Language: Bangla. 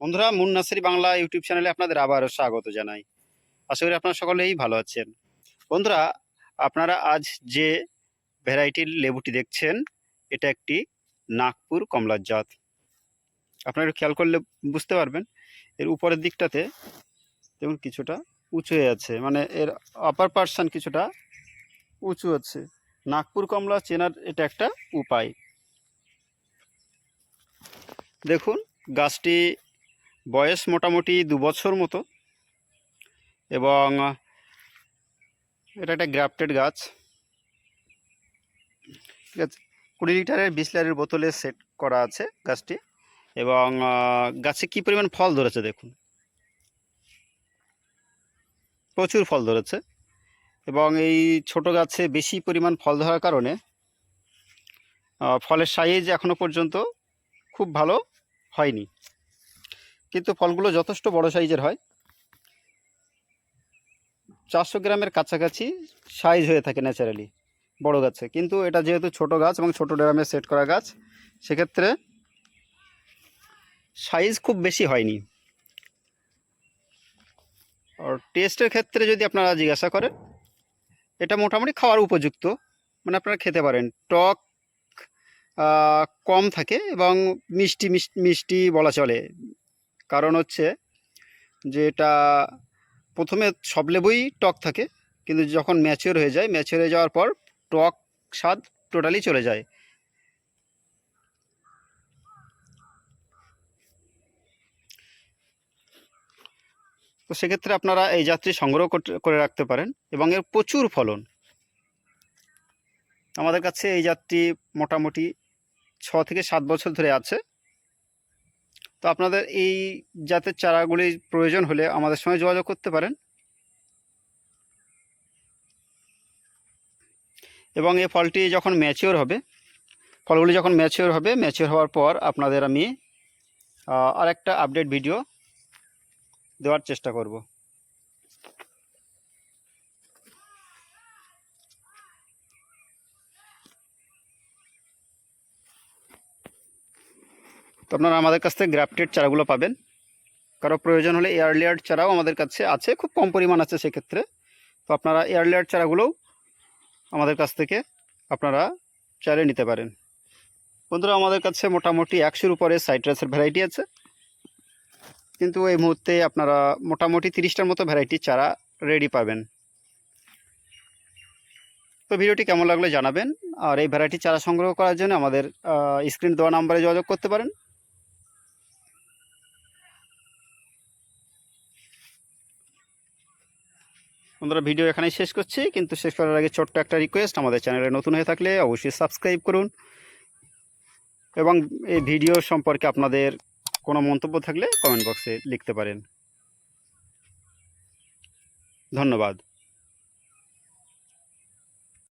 বন্ধুরা, মুন নার্সারি বাংলা ইউটিউব চ্যানেলে আপনাদের আবারও স্বাগত জানাই। আশা করি আপনারা সকলেই ভালো আছেন। বন্ধুরা, আপনারা আজ যে ভ্যারাইটির লেবুটি দেখছেন, এটা একটি নাগপুর কমলার জাত। আপনারা একটু খেয়াল করলে বুঝতে পারবেন, এর উপরের দিকটাতে দেখুন কিছুটা উঁচু হয়ে আছে মানে এর আপার পার্সন কিছুটা উঁচু আছে। নাগপুর কমলা চেনার এটা একটা উপায়। দেখুন, গাছটি বয়স মোটামুটি দু বছর মতো। এবং এটা একটা গ্রাফটেড গাছ। ঠিক আছে? কুড়ি লিটারের বিশ লিটারের বোতলে সেট করা আছে গাছটি। এবং গাছে কি পরিমাণ ফল ধরেছে দেখুন। প্রচুর ফল ধরেছে। এবং এই ছোট গাছে বেশি পরিমাণ ফল ধরার কারণে ফলের সাইজ এখনও পর্যন্ত খুব ভালো হয়নি। কিন্তু ফলগুলো যথেষ্ট বড় সাইজের হয়। চারশো গ্রামের কাছাকাছি সাইজ হয়ে থাকে ন্যাচারালি বড় গাছে। কিন্তু এটা যেহেতু ছোট গাছ এবং ছোট ড্রামে সেট করা গাছ, সেক্ষেত্রে সাইজ খুব বেশি হয়নি। আর টেস্টের ক্ষেত্রে যদি আপনারা জিজ্ঞাসা করেন, এটা মোটামুটি খাওয়ার উপযুক্ত। মানে আপনারা খেতে পারেন। টক কম থাকে এবং মিষ্টি মিষ্টি বলা চলে। কারণ হচ্ছে যে এটা প্রথমে সব লেবুই টক থাকে, কিন্তু যখন ম্যাচিওর হয়ে যায় ম্যাচিওর হয়ে যাওয়ার পর টক স্বাদ টোটালি চলে যায়। তো সেক্ষেত্রে আপনারা এই যাত্রী সংগ্রহ করে রাখতে পারেন এবং এর প্রচুর ফলন। আমাদের কাছে এই যাত্রী মোটামুটি ছ থেকে সাত বছর ধরে আছে। তো আপনাদের এই জাতের চারাগুলি প্রয়োজন হলে আমাদের সঙ্গে যোগাযোগ করতে পারেন। এবং এই ফলটি যখন ম্যাচিওর হবে, ফলগুলি যখন ম্যাচিওর হবে ম্যাচিওর হওয়ার পর আপনাদের আমি আর আরেকটা আপডেট ভিডিও দেওয়ার চেষ্টা করব। তো আপনারা আমাদের কাছ থেকে গ্রাফটেড চারাগুলো পাবেন। কারও প্রয়োজন হলে এয়ারলেয়ার চারাও আমাদের কাছে আছে, খুব কম পরিমাণ আছে সেক্ষেত্রে। তো আপনারা এয়ারলেয়ার চারাগুলোও আমাদের কাছ থেকে আপনারা চাইলে নিতে পারেন। বন্ধুরা, আমাদের কাছে মোটামুটি একশোর উপরে সাইট্রাসের ভ্যারাইটি আছে। কিন্তু এই মুহূর্তে আপনারা মোটামুটি তিরিশটার মতো ভ্যারাইটির চারা রেডি পাবেন। তো ভিডিওটি কেমন লাগল জানাবেন। আর এই ভ্যারাইটি চারা সংগ্রহ করার জন্য আমাদের স্ক্রিন দেওয়া নাম্বারে যোগাযোগ করতে পারেন। বন্ধুরা, ভিডিও এখানেই শেষ করছি। কিন্তু শেষ করার আগে ছোট্ট একটা রিকোয়েস্ট আমাদের চ্যানেলে নতুন হয়ে থাকলে অবশ্যই সাবস্ক্রাইব করুন। এবং এই ভিডিও সম্পর্কে আপনাদের কোনো মন্তব্য থাকলে কমেন্ট বক্সে লিখতে পারেন। ধন্যবাদ।